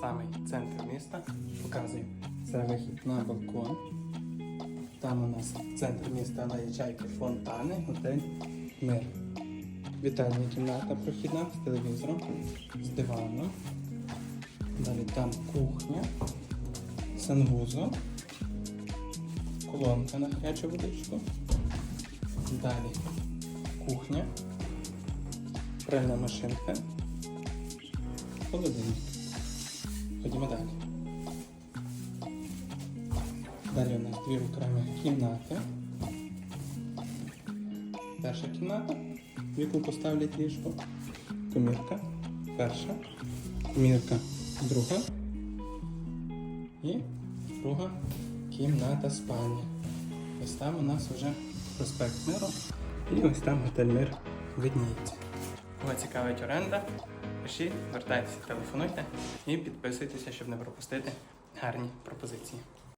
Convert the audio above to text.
самий центр міста. Показую. Це вихід на балкон. Там у нас центр міста на чайки фонтани, готель Мир. Вітальня кімната прохідна з телевізором, з диваном. Далі там кухня, санвузол, колонка на гарячу водичку. Далі кухня, пральна машинка, холодильник. Ходімо далі. Далі у нас дві окремі кімнати. Перша кімната, в яку поставлять ліжко. Комірка. Перша. Комірка друга. І друга кімната спальня. Ось там у нас вже проспект Миру. І ось там готель Мир видніється. Кого цікавить оренда, пишіть, звертайтеся, телефонуйте і підписуйтеся, щоб не пропустити гарні пропозиції.